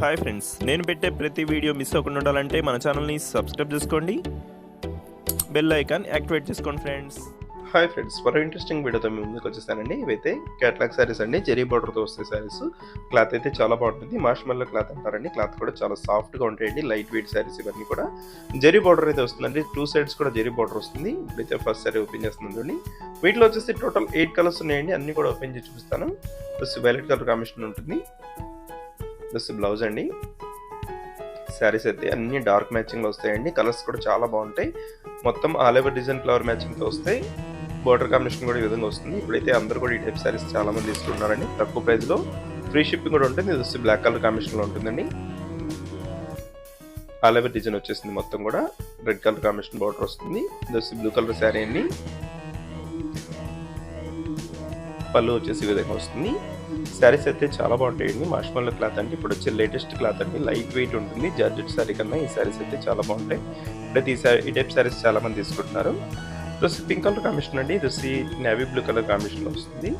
Hi friends నేను పెట్టే ప్రతి వీడియో మిస్ అవ్వకుండా ఉండాలంటే మన ఛానల్ని సబ్స్క్రైబ్ చేసుకోండి. బెల్ ఐకాన్ యాక్టివేట్ చేసుకోండి ఫ్రెండ్స్. హాయ్ ఫ్రెండ్స్ మరో ఇంట్రెస్టింగ్ వీడియోతో మీ ముందుకు వచ్చేసానండి ఇవైతే క్యాట్లాగ్ శారీస్ అండి జెరీ బార్డర్తో వస్తాయి శారీస్ క్లాత్ అయితే చాలా బాగుంటుంది. మార్ష్మల్లో క్లాత్ అంటారండి. క్లాత్ కూడా చాలా సాఫ్ట్గా ఉంటాయండి లైట్ వెయిట్ శారీస్ ఇవన్నీ కూడా. జెరీ బార్డర్ అయితే వస్తుందండి. టూ సైడ్స్ కూడా జెరీ బార్డర్ వస్తుంది. ఇప్పుడైతే ఫస్ట్ శారీ ఓపెన్ చేస్తుందండి వీటిలో వచ్చేసి టోటల్ ఎయిట్ కలర్స్ ఉన్నాయండి. అన్నీ కూడా ఓపెన్ చేసి చూపిస్తాను. ప్లస్ వైలెట్ కలర్ కాంబినేషన్ ఉంటుంది. ప్లస్ బ్లౌజ్ అండి. శారీస్ అయితే అన్ని డార్క్ మ్యాచింగ్లో వస్తాయండి. కలర్స్ కూడా చాలా బాగుంటాయి. మొత్తం ఆల్ ఓవర్ డిజైన్ ఫ్లవర్ మ్యాచింగ్తో వస్తాయి. బోర్డర్ కాంబినేషన్ కూడా ఈ విధంగా వస్తుంది. ఇప్పుడైతే అందరూ కూడా ఈ టైప్ శారీస్ చాలా మంది తీసుకుంటున్నారండి. తక్కువ ప్రైస్లో ఫ్రీ షిప్పింగ్ కూడా ఉంటుంది. ఇది వచ్చి బ్లాక్ కలర్ కాంబినేషన్లో ఉంటుందండి. ఆల్ ఓవర్ డిజైన్ వచ్చేసింది మొత్తం కూడా. రెడ్ కలర్ కాంబినేషన్ బార్డర్ వస్తుంది. ఇది వచ్చి బ్లూ కలర్ శారీ అండి. పళ్ళు వచ్చేసి ఈ విధంగా వస్తుంది. శారీస్ అయితే చాలా బాగుంటాయండి. మాష్మల్లో క్లాత్ అంటే ఇప్పుడు వచ్చే లేటెస్ట్ క్లాత్ అండి. లైట్ వెయిట్ ఉంటుంది. జార్జెట్ శారీ కన్నా ఈ శారీస్ అయితే చాలా బాగుంటాయి. ఇప్పుడైతే ఈ శారీ ఈ టైప్ శారీస్ చాలా మంది తీసుకుంటున్నారు. ప్లస్ పింక్ కలర్ కాంబినేషన్ అండి. ఇది వచ్చి నేవీ బ్లూ కలర్ కాంబినేషన్ వస్తుంది.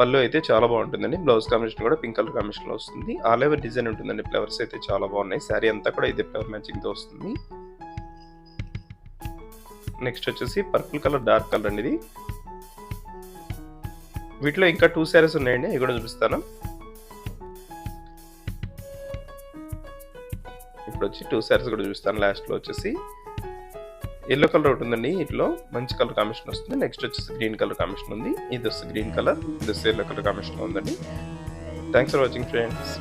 పళ్ళు అయితే చాలా బాగుంటుందండి. బ్లౌజ్ కాంబినేషన్ కూడా పింక్ కలర్ కాంబినేషన్లో వస్తుంది. ఆల్ ఓవర్ డిజైన్ ఉంటుందండి. ఫ్లవర్స్ అయితే చాలా బాగున్నాయి. శారీ అంతా కూడా ఇదే ఫ్లవర్ మ్యాచింగ్తో వస్తుంది. నెక్స్ట్ వచ్చేసి పర్పుల్ కలర్ డార్క్ కలర్ అండి ఇది. వీటిలో ఇంకా టూ శారీస్ ఉన్నాయండి. అవి కూడా చూపిస్తాను. ఇప్పుడు వచ్చి టూ శారీస్ కూడా చూపిస్తాను. లాస్ట్లో వచ్చేసి ఎల్లో కలర్ ఒకటి ఉందండి. ఇట్లో మంచి కలర్ కాంబినేషన్ వస్తుంది. నెక్స్ట్ వచ్చేసి గ్రీన్ కలర్ కాంబినేషన్ ఉంది. ఇది వస్తుంది గ్రీన్ కలర్ ఇది వస్తే ఎల్లో కలర్ కాంబినేషన్ ఉందండి. Thanks for watching friends